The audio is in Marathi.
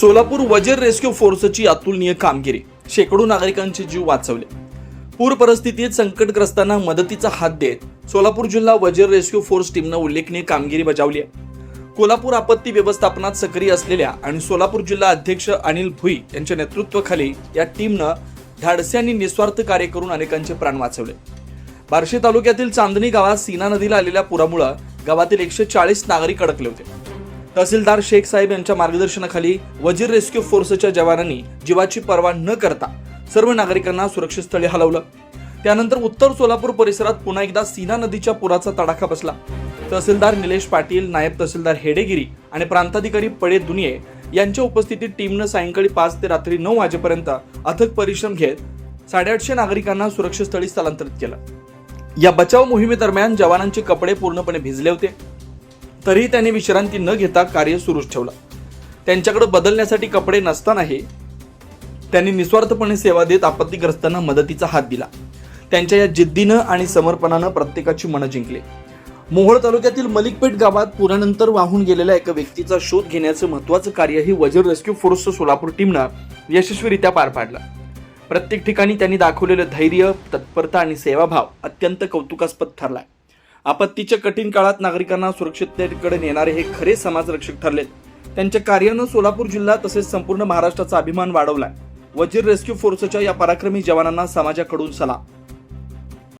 सोलापूर वजेर रेस्क्यू फोर्सची अतुलनीय कामगिरी. शेकडो नागरिकांचे जीव वाचवले. पूर परिस्थितीत संकटग्रस्तांना मदतीचा हात देत सोलापूर जिल्हा वजेर रेस्क्यू फोर्स टीमनं उल्लेखनीय कामगिरी बजावली आहे. कोल्हापूर आपत्ती व्यवस्थापनात सक्रिय असलेल्या आणि सोलापूर जिल्हा अध्यक्ष अनिल भुई यांच्या नेतृत्वाखाली या टीमनं धाडस्यांनी निस्वार्थ कार्य करून अनेकांचे प्राण वाचवले. बार्शी तालुक्यातील चांदणी गावात सीना नदीला आलेल्या पुरामुळं गावातील एकशे चाळीस नागरिक अडकले होते. तहसीलदार शेख साहेब यांच्या मार्गदर्शनाखाली वजीर रेस्क्यू फोर्सच्या जवानांनी जीवाची पर्वा न करता सर्व नागरिकांना सुरक्षित स्थळी हलवलं. त्यानंतर उत्तर सोलापूर परिसरात पुन्हा एकदा सीना नदीच्या पुराचा तडाखा बसला. तहसीलदार निलेश पाटील नायब तहसीलदार हेडेगिरी आणि प्रांताधिकारी पडे दुनिये यांच्या उपस्थितीत टीमनं सायंकाळी पाच ते रात्री नऊ वाजेपर्यंत अथक परिश्रम घेत साडेआठशे नागरिकांना सुरक्षित स्थळी स्थलांतरित केलं. या बचाव मोहिमेदरम्यान जवानांचे कपडे पूर्णपणे भिजले होते. तरीही त्यांनी विश्रांती न घेता कार्य सुरूच ठेवलं. त्यांच्याकडे बदलण्यासाठी कपडे नसतानाही त्यांनी निस्वार्थपणे सेवा देत आपत्तीग्रस्तांना मदतीचा हात दिला. त्यांच्या या जिद्दीनं आणि समर्पणानं प्रत्येकाची मनं जिंकले. मोहोळ तालुक्यातील मलिकपेठ गावात पुरानंतर वाहून गेलेल्या एका व्यक्तीचा शोध घेण्याचं महत्वाचं कार्यही वजर रेस्क्यू फोर्स सोलापूर टीमनं यशस्वीरित्या पार पाडलं. प्रत्येक ठिकाणी त्यांनी दाखवलेलं धैर्य तत्परता आणि सेवाभाव अत्यंत कौतुकास्पद ठरलाय. आपत्तीच्या कठीण काळात नागरिकांना सुरक्षिततेकडे नेणारे हे खरे समाजरक्षक ठरलेत त्यांच्या कार्यानं सोलापूर जिल्हा तसेच संपूर्ण महाराष्ट्राचा अभिमान वाढवलाय. वजीर रेस्क्यू फोर्सच्या या पराक्रमी जवानांना समाजाकडून सलाम.